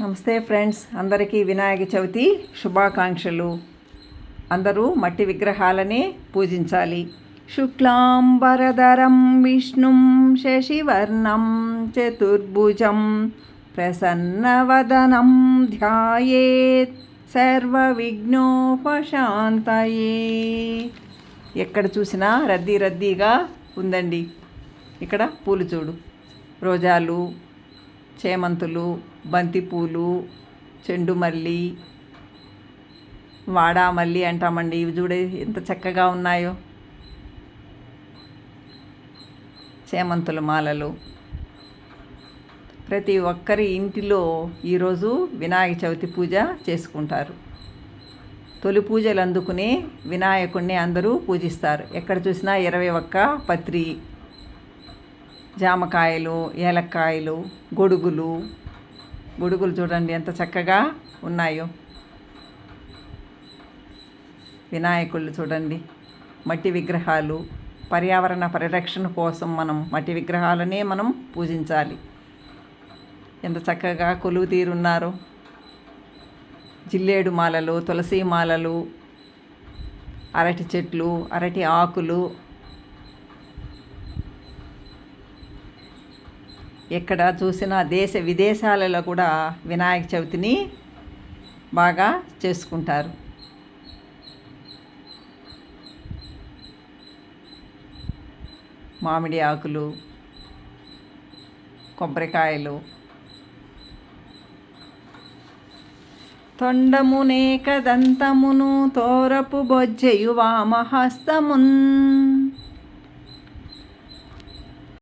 నమస్తే ఫ్రెండ్స్ అందరికీ వినాయక చవితి శుభాకాంక్షలు. అందరూ మట్టి విగ్రహాలనే పూజించాలి. శుక్లాంబరధరం విష్ణుం శశివర్ణం చతుర్భుజం ప్రసన్నవదనం ధ్యాయేత్ సర్వవిఘ్నోపశాంతయే. ఎక్కడ చూసినా రద్దీ రద్దీగా ఉందండి. ఇక్కడ పూలు చూడు. రోజాలు చేమంతులు బంతిపూలు చెండుమల్లి వాడామల్లి అంటామండి. ఇవి చూడే ఎంత చక్కగా ఉన్నాయో. చేమంతుల మాలలు. ప్రతి ఒక్కరి ఇంటిలో ఈరోజు వినాయక చవితి పూజ చేసుకుంటారు. తొలి పూజలు అందుకుని వినాయకుడిని అందరూ పూజిస్తారు. ఎక్కడ చూసినా ఇరవై ఒక్క పత్రి జామకాయలు ఏలక్కాయలు గొడుగులు. గొడుగులు చూడండి ఎంత చక్కగా ఉన్నాయో. వినాయకుళ్ళు చూడండి. మట్టి విగ్రహాలు. పర్యావరణ పరిరక్షణ కోసం మనం మట్టి విగ్రహాలనే మనం పూజించాలి. ఎంత చక్కగా కొలువు తీరున్నారు. జిల్లేడు మాలలు తులసి మాలలు అరటి చెట్లు అరటి ఆకులు ఎక్కడ చూసినా దేశ విదేశాలలో కూడా వినాయక చవితిని బాగా చేసుకుంటారు. మామిడి ఆకులు కొబ్బరికాయలు. తొండమునేక దంతమును తోరపు బొజ్జయు వామహస్తమున్.